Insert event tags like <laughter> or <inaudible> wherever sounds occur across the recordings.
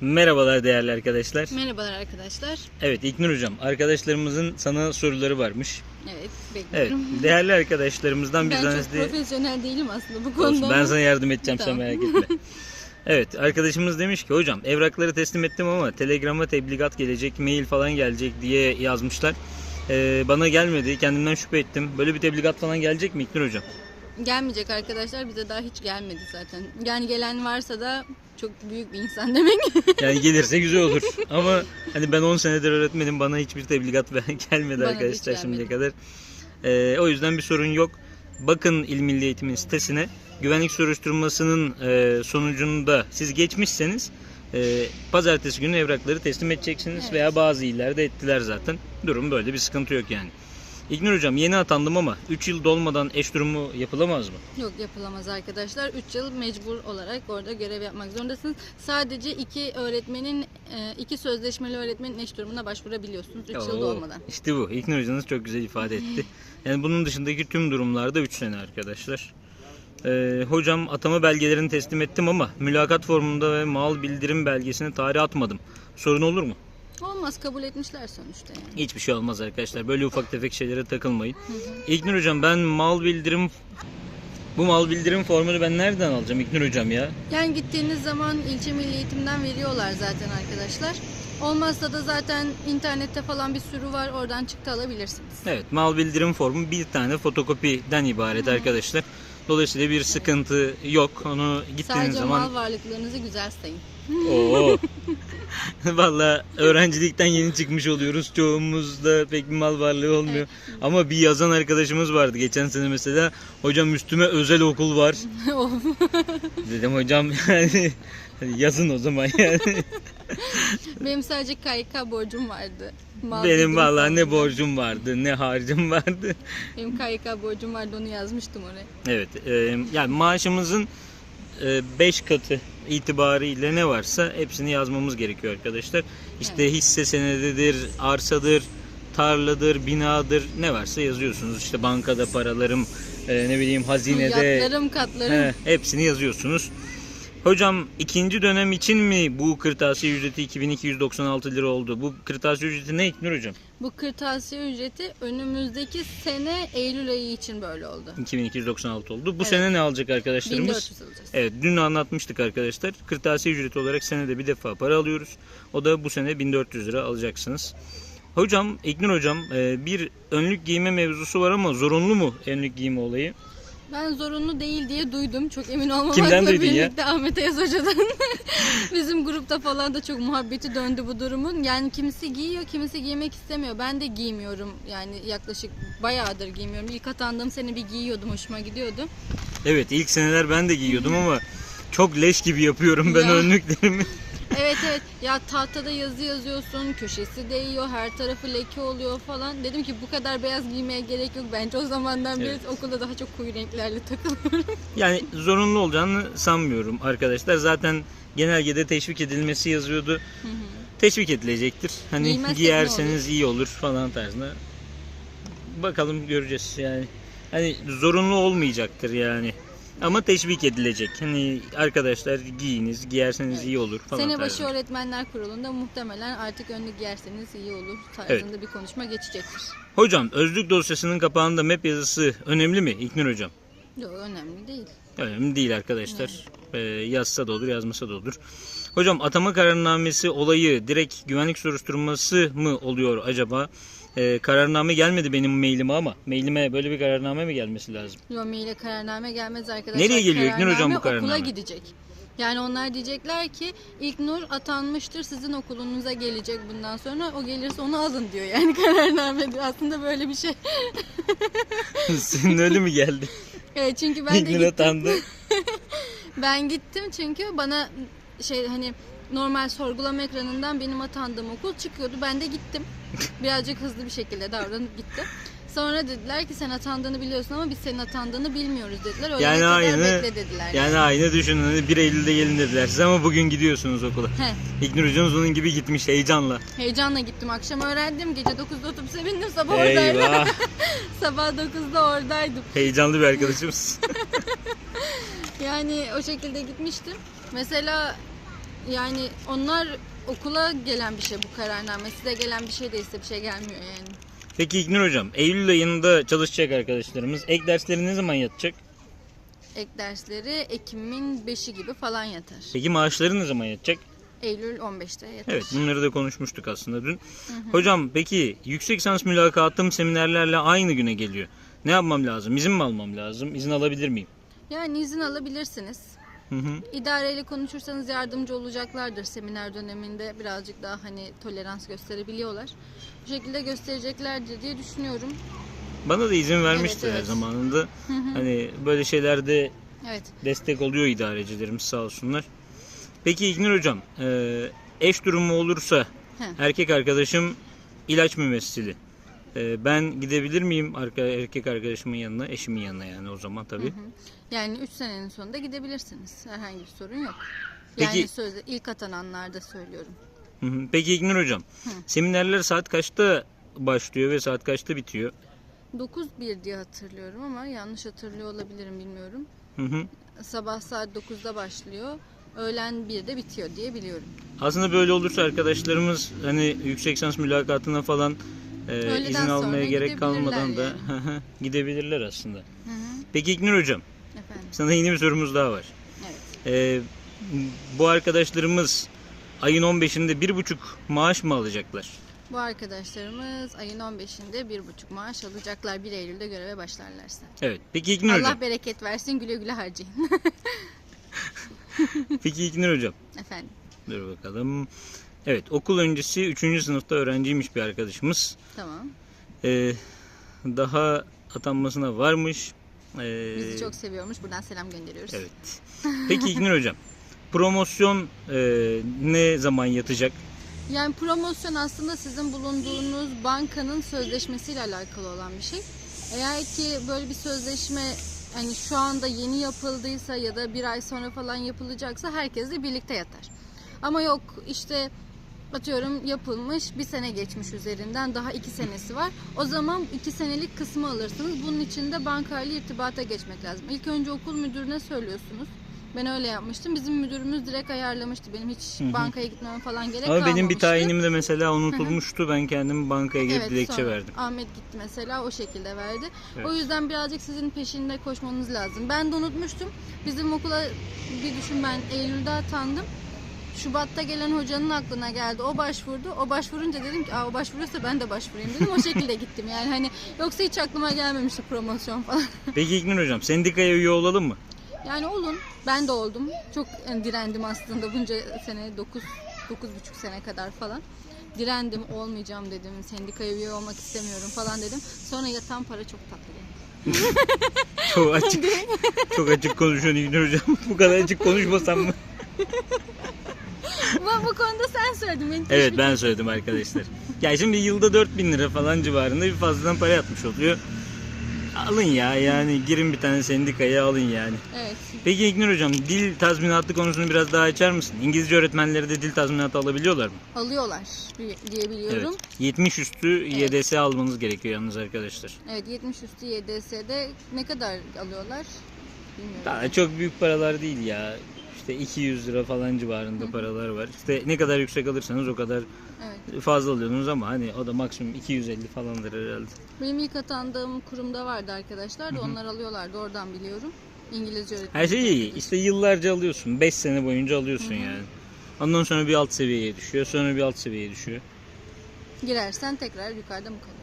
Merhabalar değerli arkadaşlar. Merhabalar arkadaşlar. Evet İknur Hocam arkadaşlarımızın sana soruları varmış. Evet Evet bekliyorum. değerli arkadaşlarımızdan bir ben çok tanesi profesyonel değilim aslında bu konuda. Olsun, ben sana yardım edeceğim sen Tamam. merak etme. <laughs> Evet arkadaşımız demiş ki hocam evrakları teslim ettim ama telegrama tebligat gelecek, mail falan gelecek diye yazmışlar. Ee, bana gelmedi kendimden şüphe ettim. Böyle bir tebligat falan gelecek mi İknur Hocam? Gelmeyecek arkadaşlar bize daha hiç gelmedi zaten. Yani gelen varsa da çok büyük bir insan demek. <laughs> Yani gelirse güzel olur. Ama hani ben 10 senedir öğretmenim bana hiçbir tebligat <laughs> gelmedi Bana da arkadaşlar şimdiye kadar. Ee, o yüzden bir sorun yok. Bakın İl Milli Eğitim'in sitesine güvenlik soruşturmasının e, sonucunda siz geçmişseniz e, pazartesi günü evrakları teslim edeceksiniz Evet. veya bazı illerde ettiler zaten. Durum böyle bir sıkıntı yok yani. İgnur hocam yeni atandım ama 3 yıl dolmadan eş durumu yapılamaz mı? Yok yapılamaz arkadaşlar. 3 yıl mecbur olarak orada görev yapmak zorundasınız. Sadece iki öğretmenin, e, iki sözleşmeli öğretmenin eş durumuna başvurabiliyorsunuz 3 yıl dolmadan. İşte bu. İlknur hocanız çok güzel ifade <laughs> etti. Yani bunun dışındaki tüm durumlarda 3 sene arkadaşlar. Ee, hocam atama belgelerini teslim ettim ama mülakat formunda ve mal bildirim belgesini tarih atmadım. Sorun olur mu? Olmaz kabul etmişler sonuçta yani. Hiçbir şey olmaz arkadaşlar. Böyle ufak tefek şeylere takılmayın. İlknur hocam ben mal bildirim bu mal bildirim formunu ben nereden alacağım İlknur hocam ya? Yani gittiğiniz zaman ilçe milli eğitimden veriyorlar zaten arkadaşlar. Olmazsa da zaten internette falan bir sürü var oradan çıktı alabilirsiniz. Evet mal bildirim formu bir tane fotokopiden ibaret arkadaşlar. Dolayısıyla bir sıkıntı yok. Onu gittiğiniz Sadece zaman mal varlıklarınızı güzel sayın. Oo. <laughs> Valla öğrencilikten yeni çıkmış oluyoruz. Çoğumuzda pek bir mal varlığı olmuyor. Ama bir yazan arkadaşımız vardı geçen sene mesela. Hocam üstüme özel okul var. <laughs> Dedim hocam yani <laughs> yazın o zaman yani. Benim sadece KYK borcum vardı. Mal Benim valla ne borcum vardı ne harcım vardı. Benim KYK borcum vardı onu yazmıştım oraya. Evet e, yani maaşımızın 5 katı itibariyle ne varsa hepsini yazmamız gerekiyor arkadaşlar. İşte hisse senedidir, arsadır, tarladır, binadır ne varsa yazıyorsunuz. İşte bankada paralarım, e, ne bileyim hazinede Yatlarım katlarım. he, hepsini yazıyorsunuz. Hocam ikinci dönem için mi bu kırtasiye ücreti 2296 lira oldu? Bu kırtasiye ücreti ne İknur hocam? Bu kırtasiye ücreti önümüzdeki sene Eylül ayı için böyle oldu. 2296 oldu. Bu Evet. sene ne alacak arkadaşlarımız? 1400 alacağız. Evet dün anlatmıştık arkadaşlar. Kırtasiye ücreti olarak senede bir defa para alıyoruz. O da bu sene 1400 lira alacaksınız. Hocam, İknur hocam e, bir önlük giyme mevzusu var ama zorunlu mu önlük giyme olayı? Ben zorunlu değil diye duydum. Çok emin olmamakla Kimden duydun ya? birlikte Ahmet Ayaz Hoca'dan. <laughs> Bizim grupta falan da çok muhabbeti döndü bu durumun. Yani kimisi giyiyor, kimisi giymek istemiyor. Ben de giymiyorum. Yani yaklaşık bayağıdır giymiyorum. İlk atandığım sene bir giyiyordum. Hoşuma gidiyordu. Evet ilk seneler ben de giyiyordum ama çok leş gibi yapıyorum ben Ya. önlüklerimi. Evet evet. Ya tahtada yazı yazıyorsun. Köşesi değiyor. Her tarafı leke oluyor falan. Dedim ki bu kadar beyaz giymeye gerek yok. Bence o zamandan beri Evet. okulda daha çok koyu renklerle takılıyorum. <laughs> Yani zorunlu olacağını sanmıyorum arkadaşlar. Zaten genelgede teşvik edilmesi yazıyordu. Teşvik edilecektir. Hani Giymezsek ne giyerseniz iyi olur falan tarzında. Bakalım göreceğiz yani. Hani zorunlu olmayacaktır yani. Ama teşvik edilecek. Hani arkadaşlar giyiniz, giyerseniz iyi olur falan Sene başı tarzında. öğretmenler kurulunda muhtemelen artık önlük giyerseniz iyi olur tarzında bir konuşma geçecektir. Hocam özlük dosyasının kapağında map yazısı önemli mi İknur hocam? Yok önemli değil. Önemli değil arkadaşlar. Ee, yazsa da olur, yazmasa da olur. Hocam atama kararnamesi olayı direkt güvenlik soruşturması mı oluyor acaba? Ee, kararname gelmedi benim mailime ama mailime böyle bir kararname mi gelmesi lazım? Yomi ile kararname gelmez arkadaşlar. Nereye geliyor İlknur hocam bu kararname? Okula gidecek. Yani onlar diyecekler ki İlknur atanmıştır sizin okulunuza gelecek bundan sonra. O gelirse onu alın diyor yani <laughs> kararname diyor. Aslında böyle bir şey. <laughs> Senin öyle mi geldi? <laughs> Evet çünkü ben de İlknur gittim. atandı. Ben gittim çünkü bana şey hani normal sorgulama ekranından benim atandığım okul çıkıyordu. Ben de gittim. <laughs> Birazcık hızlı bir şekilde davranıp gittim. Sonra dediler ki sen atandığını biliyorsun ama biz senin atandığını bilmiyoruz dediler. Öyle Yani aynı, bekle dediler. yani aynı düşünün. Hani 1 Eylül'de gelin dediler size ama bugün gidiyorsunuz okula. He, İlknur hocanız onun gibi gitmiş heyecanla. heyecanla gittim. Akşam öğrendim. Gece 9'da otobüse bindim. Sabah oradaydım. <laughs> Sabah 9'da oradaydım. Heyecanlı bir arkadaşımız. <laughs> Yani o şekilde gitmiştim. Mesela Yani onlar okula gelen bir şey bu kararname. Size gelen bir şey değilse bir şey gelmiyor yani. Peki İgnur Hocam, Eylül ayında çalışacak arkadaşlarımız ek dersleri ne zaman yatacak? Ek dersleri Ekim'in 5'i gibi falan yatar. Peki maaşları ne zaman yatacak? Eylül 15'te yatar. Evet bunları da konuşmuştuk aslında dün. Hocam peki yüksek lisans mülakatım seminerlerle aynı güne geliyor. Ne yapmam lazım? İzin mi almam lazım? İzin alabilir miyim? Yani izin alabilirsiniz. Hı hı. İdareyle konuşursanız yardımcı olacaklardır seminer döneminde birazcık daha hani tolerans gösterebiliyorlar. Bu şekilde göstereceklerdir diye düşünüyorum. Bana da izin vermişti Evet, her evet. zamanında. Hani böyle şeylerde Evet. destek oluyor idarecilerimiz sağ olsunlar. Peki İgnur Hocam, e, eş durumu olursa He. erkek arkadaşım ilaç mümessili. E, ben gidebilir miyim arka, erkek arkadaşımın yanına, eşimin yanına yani o zaman tabii. Yani 3 senenin sonunda gidebilirsiniz. Herhangi bir sorun yok. Peki- Yani sözde ilk atananlarda söylüyorum. Hı hı. Peki İgnur Hocam, seminerler saat kaçta başlıyor ve saat kaçta bitiyor? 9-1 diye hatırlıyorum ama yanlış hatırlıyor olabilirim bilmiyorum. Hı hı. Sabah saat 9'da başlıyor. Öğlen 1'de bitiyor diye biliyorum. Aslında böyle olursa arkadaşlarımız hani yüksek lisans mülakatına falan e, Öğleden izin sonra almaya gerek gidebilirler kalmadan da <laughs> gidebilirler aslında. Hı hı. Peki İgnur Hocam, Efendim. sana yeni bir sorumuz daha var. Evet. E, bu arkadaşlarımız ayın 15'inde bir buçuk maaş mı alacaklar? Bu arkadaşlarımız ayın 15'inde 1,5 maaş alacaklar. 1 Eylül'de göreve başlarlarsa. Evet. Peki İgnur Allah Hocam. bereket versin güle güle harcayın. <laughs> Peki İgnur Hocam. Efendim. Dur bakalım. Evet okul öncesi 3. sınıfta öğrenciymiş bir arkadaşımız. Tamam. E, daha atanmasına varmış. E, Bizi çok seviyormuş. Buradan selam gönderiyoruz. Evet. Peki İgnur Hocam. Promosyon e, ne zaman yatacak? Yani promosyon aslında sizin bulunduğunuz bankanın sözleşmesiyle alakalı olan bir şey. Eğer ki böyle bir sözleşme hani şu anda yeni yapıldıysa ya da bir ay sonra falan yapılacaksa herkesle birlikte yatar. Ama yok işte atıyorum yapılmış bir sene geçmiş üzerinden daha iki senesi var. O zaman iki senelik kısmı alırsınız. Bunun için de bankayla irtibata geçmek lazım. İlk önce okul müdürüne söylüyorsunuz. Ben öyle yapmıştım. Bizim müdürümüz direkt ayarlamıştı. Benim hiç hı. bankaya gitmem falan gerek Ama benim bir kalmamıştı. tayinim de mesela unutulmuştu. Ben kendim bankaya gidip dilekçe sonra verdim. Ahmet gitti mesela o şekilde verdi. Evet. O yüzden birazcık sizin peşinde koşmanız lazım. Ben de unutmuştum. Bizim okula bir düşün ben Eylül'de atandım. Şubat'ta gelen hocanın aklına geldi. O başvurdu. O başvurunca dedim ki Aa, o başvuruyorsa ben de başvurayım dedim. O şekilde gittim yani. Hani yoksa hiç aklıma gelmemişti promosyon falan. <laughs> Peki İgnur Hocam sendikaya üye olalım mı? Yani olun. Ben de oldum. Çok yani direndim aslında bunca sene 9 9,5 sene kadar falan. Direndim olmayacağım dedim. Sendikaya üye olmak istemiyorum falan dedim. Sonra yatan para çok tatlı geldi. <laughs> Çok açık. <laughs> çok açık konuşuyorsun İgnur Hocam. Bu kadar açık konuşmasam mı? <laughs> bu, bu konuda sen söyledin. Beni Evet ben söyledim arkadaşlar. Ya şimdi yılda 4000 lira falan civarında bir fazladan para yatmış oluyor. Alın ya yani girin bir tane sendikaya alın yani. Evet. Peki İgnur Hocam dil tazminatı konusunu biraz daha açar mısın? İngilizce öğretmenleri de dil tazminatı alabiliyorlar mı? Alıyorlar bi- diye biliyorum. Evet. 70 üstü YDS almanız gerekiyor yalnız arkadaşlar. Evet. 70 üstü YDS'de ne kadar alıyorlar? Bilmiyorum. Daha çok büyük paralar değil ya. İşte 200 lira falan civarında paralar var. İşte ne kadar yüksek alırsanız o kadar Evet. fazla alıyorsunuz ama hani o da maksimum 250 falandır herhalde. Benim ilk atandığım kurumda vardı arkadaşlar da onlar alıyorlardı. Oradan biliyorum. İngilizce öğretmeni. Her şey iyi. İşte yıllarca alıyorsun. 5 sene boyunca alıyorsun yani. Ondan sonra bir alt seviyeye düşüyor. Sonra bir alt seviyeye düşüyor. Girersen tekrar yukarıda mı kalıyor?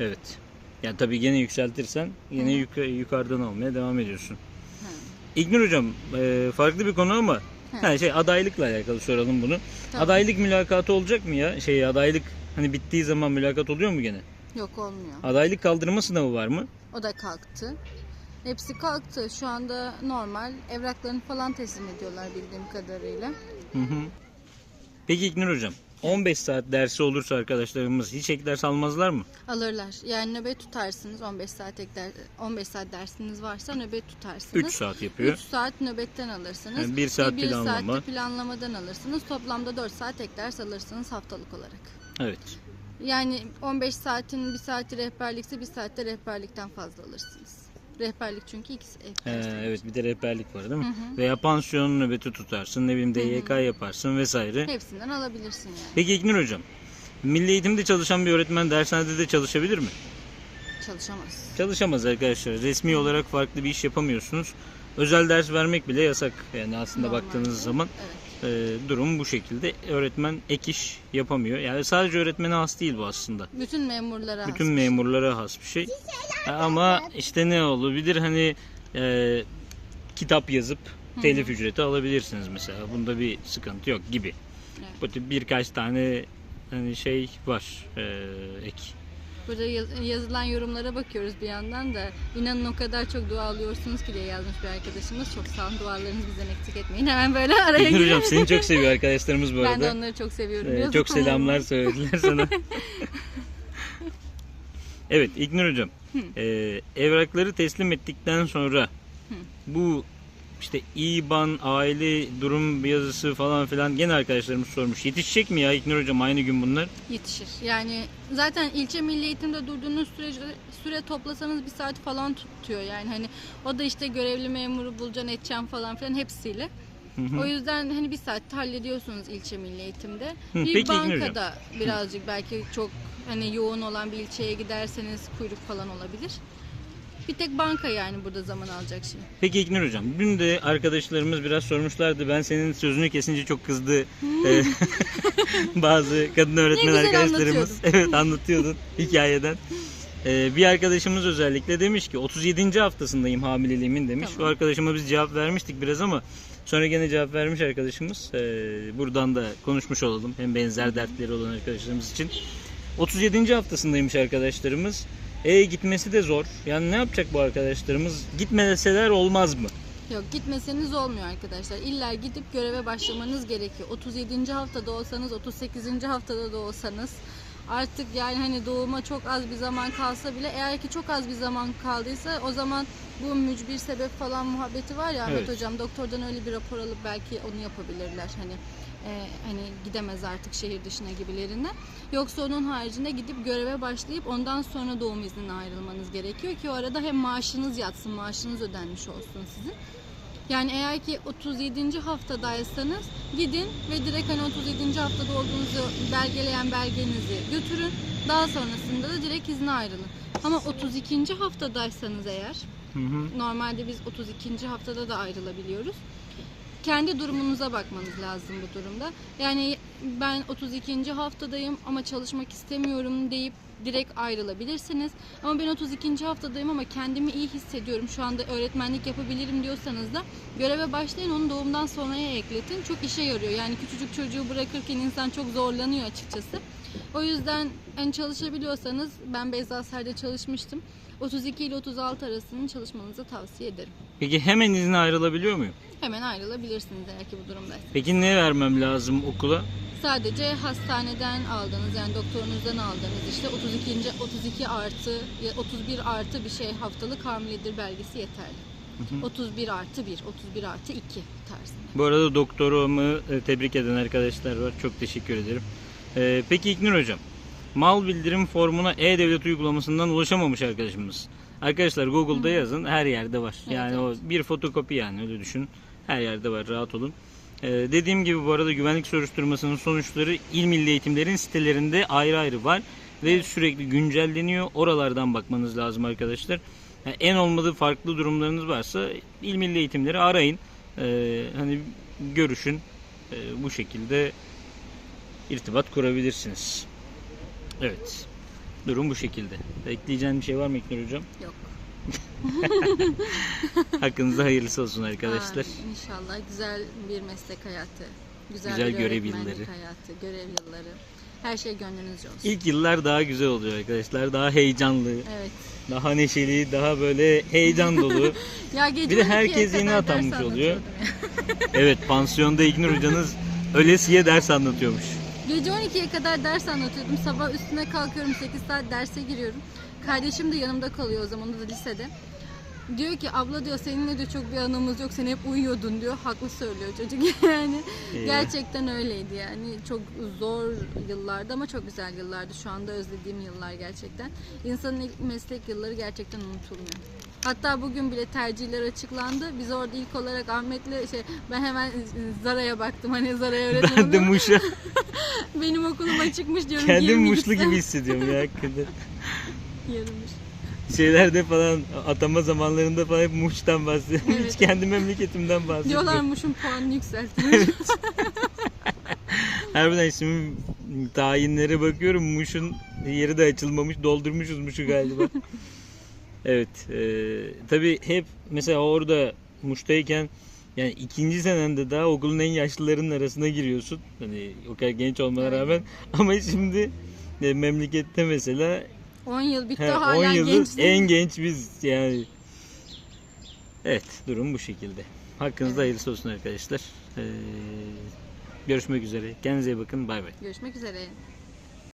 Evet. Yani tabii gene yükseltirsen yine yuk- yukarıdan almaya devam ediyorsun. İgnur hocam e, farklı bir konu ama ha, şey adaylıkla alakalı soralım bunu. Tamam. Adaylık mülakatı olacak mı ya? Şey adaylık hani bittiği zaman mülakat oluyor mu gene? Yok olmuyor. Adaylık kaldırma sınavı var mı? O da kalktı. Hepsi kalktı. Şu anda normal evraklarını falan teslim ediyorlar bildiğim kadarıyla. Hı hı. Peki İgnur hocam 15 saat dersi olursa arkadaşlarımız hiç ek ders almazlar mı? Alırlar. Yani nöbet tutarsınız. 15 saat ek der- 15 saat dersiniz varsa nöbet tutarsınız. 3 saat yapıyor. 3 saat nöbetten alırsınız. Yani bir saat Bir, bir planlama. saatte planlamadan alırsınız. Toplamda 4 saat ek ders alırsınız haftalık olarak. Evet. Yani 15 saatin bir saati rehberlikse bir saatte rehberlikten fazla alırsınız. Rehberlik çünkü ikisi Ee, evet bir de rehberlik var değil mi? Hı hı. Veya pansiyon nöbeti tutarsın, ne bileyim DYK yaparsın vesaire. Hepsinden alabilirsin yani. Peki İknur Hocam, Milli Eğitimde çalışan bir öğretmen dershanede de çalışabilir mi? Çalışamaz. Çalışamaz arkadaşlar. Resmi olarak farklı bir iş yapamıyorsunuz. Özel ders vermek bile yasak. Yani aslında Normalde. baktığınız zaman Evet. E, durum bu şekilde. Öğretmen ek iş yapamıyor. Yani sadece öğretmene has değil bu aslında. Bütün memurlara Bütün has. memurlara has bir şey. Ama işte ne olabilir hani e, kitap yazıp telif ücreti alabilirsiniz mesela. Bunda bir sıkıntı yok gibi. Evet. Bu tip birkaç tane hani şey var e, ek. Burada yaz- yazılan yorumlara bakıyoruz bir yandan da. İnanın o kadar çok dua alıyorsunuz ki diye yazmış bir arkadaşımız. Çok sağ olun dualarınızı bizden eksik etmeyin. Hemen böyle araya giriyorum. Hocam seni çok seviyor arkadaşlarımız bu Ben de arada. onları çok seviyorum. Ee, Yazık çok ama. selamlar söylediler sana. <laughs> evet İlknur Hocam. e, evrakları teslim ettikten sonra bu işte İBAN, aile durum yazısı falan filan gene arkadaşlarımız sormuş. Yetişecek mi ya İlknur Hocam aynı gün bunlar? Yetişir. Yani zaten ilçe milli eğitimde durduğunuz sürece süre toplasanız bir saat falan tutuyor. Yani hani o da işte görevli memuru bulacaksın edeceksin falan filan hepsiyle. Hı hı. O yüzden hani bir saatte hallediyorsunuz ilçe milli eğitimde. Hı, bir peki bankada birazcık belki çok hani yoğun olan bir ilçeye giderseniz kuyruk falan olabilir. Bir tek banka yani burada zaman alacak şey. Peki İlknur Hocam, dün de arkadaşlarımız biraz sormuşlardı. Ben senin sözünü kesince çok kızdı. Ee, <laughs> Bazı kadın öğretmen güzel arkadaşlarımız. Evet anlatıyordun <laughs> hikayeden. Ee, bir arkadaşımız özellikle demiş ki 37. haftasındayım hamileliğimin demiş. Tamam. O arkadaşıma biz cevap vermiştik biraz ama sonra gene cevap vermiş arkadaşımız. Ee, buradan da konuşmuş olalım. Hem benzer dertleri olan arkadaşlarımız için. 37. haftasındaymış arkadaşlarımız. E gitmesi de zor. Yani ne yapacak bu arkadaşlarımız? Gitmeseler olmaz mı? Yok gitmeseniz olmuyor arkadaşlar. İlla gidip göreve başlamanız gerekiyor. 37. haftada olsanız, 38. haftada da olsanız artık yani hani doğuma çok az bir zaman kalsa bile eğer ki çok az bir zaman kaldıysa o zaman bu mücbir sebep falan muhabbeti var ya Ahmet Evet. hocam doktordan öyle bir rapor alıp belki onu yapabilirler hani e, hani gidemez artık şehir dışına gibilerine. Yoksa onun haricinde gidip göreve başlayıp ondan sonra doğum iznine ayrılmanız gerekiyor ki o arada hem maaşınız yatsın, maaşınız ödenmiş olsun sizin. Yani eğer ki 37. haftadaysanız gidin ve direkt hani 37. haftada olduğunuzu belgeleyen belgenizi götürün. Daha sonrasında da direkt izne ayrılın. Ama 32. haftadaysanız eğer Hı hı. normalde biz 32. haftada da ayrılabiliyoruz. Kendi durumunuza bakmanız lazım bu durumda. Yani ben 32. haftadayım ama çalışmak istemiyorum deyip direkt ayrılabilirsiniz. Ama ben 32. haftadayım ama kendimi iyi hissediyorum. Şu anda öğretmenlik yapabilirim diyorsanız da göreve başlayın onu doğumdan sonraya ekletin. Çok işe yarıyor. Yani küçücük çocuğu bırakırken insan çok zorlanıyor açıkçası. O yüzden hani çalışabiliyorsanız ben Beyza Ser'de çalışmıştım. 32 ile 36 arasını çalışmanızı tavsiye ederim. Peki hemen izne ayrılabiliyor muyum? Hemen ayrılabilirsiniz eğer ki bu durumdaysanız. Peki ne vermem lazım okula? Sadece hastaneden aldığınız yani doktorunuzdan aldığınız işte 32. 32 artı ya 31 artı bir şey haftalık hamiledir belgesi yeterli. 31 artı 1, 31 artı 2 tarzında. Bu arada doktorumu e, tebrik eden arkadaşlar var. Çok teşekkür ederim. Ee, peki İknur Hocam, mal bildirim formuna e-devlet uygulamasından ulaşamamış arkadaşımız. Arkadaşlar Google'da yazın her yerde var. Evet, Yani evet. o bir fotokopi yani öyle düşün. Her yerde var rahat olun. Ee, dediğim gibi bu arada güvenlik soruşturmasının sonuçları il milli eğitimlerin sitelerinde ayrı ayrı var. Ve sürekli güncelleniyor. Oralardan bakmanız lazım arkadaşlar. Yani en olmadığı farklı durumlarınız varsa il milli eğitimleri arayın. Ee, hani görüşün. Ee, bu şekilde irtibat kurabilirsiniz. Evet. Durum bu şekilde. Ekleyeceğin bir şey var mı İknur Hocam? Yok. <laughs> Hakkınızda hayırlısı olsun arkadaşlar. Amin. İnşallah güzel bir meslek hayatı. Güzel, Güzel bir görev yılları. hayatı, görev yılları. Her şey gönlünüzce olsun. İlk yıllar daha güzel oluyor arkadaşlar. Daha heyecanlı, Evet. daha neşeli, daha böyle heyecan dolu. <laughs> Ya gece Bir de 12'ye herkes yeni atanmış oluyor. evet, pansiyonda İknur Hocanız ölesiye ders anlatıyormuş. Gece 12'ye kadar ders anlatıyordum. Sabah üstüne kalkıyorum 8 saat derse giriyorum. Kardeşim de yanımda kalıyor o zaman o da lisede. Diyor ki abla diyor seninle de çok bir anımız yok sen hep uyuyordun diyor. Haklı söylüyor çocuk <laughs> yani. Ee. Gerçekten öyleydi yani. Çok zor yıllardı ama çok güzel yıllardı. Şu anda özlediğim yıllar gerçekten. İnsanın ilk meslek yılları gerçekten unutulmuyor. Hatta bugün bile tercihler açıklandı. Biz orada ilk olarak Ahmet'le şey ben hemen Zara'ya baktım. Hani Zara'ya <laughs> öğretmenim. Ben de Muş'a <laughs> Benim okulum açıkmış diyorum. kendim geri mi Muşlu gibi hissediyorum ya hakikaten. <laughs> Yarımış. Şeylerde falan atama zamanlarında falan hep Muş'tan bahsediyorum. Hiç Evet. kendi memleketimden bahsetmiyorum. Diyorlarmışım puanını yükseltmiş. Harbiden şimdi tayinlere bakıyorum Muş'un yeri de açılmamış doldurmuşuz Muş'u galiba. Evet e, tabi hep mesela orada Muş'tayken yani ikinci senende daha okulun en yaşlılarının arasına giriyorsun. Hani o kadar genç olmana rağmen <laughs> ama şimdi e, memlekette mesela 10 yıl bitti he, hala 10 yıldır gençsin. en genç biz yani. Evet durum bu şekilde. Hakkınızda Evet. hayırlısı olsun arkadaşlar. Ee, görüşmek üzere. Kendinize iyi bakın. Bay bay. Görüşmek üzere.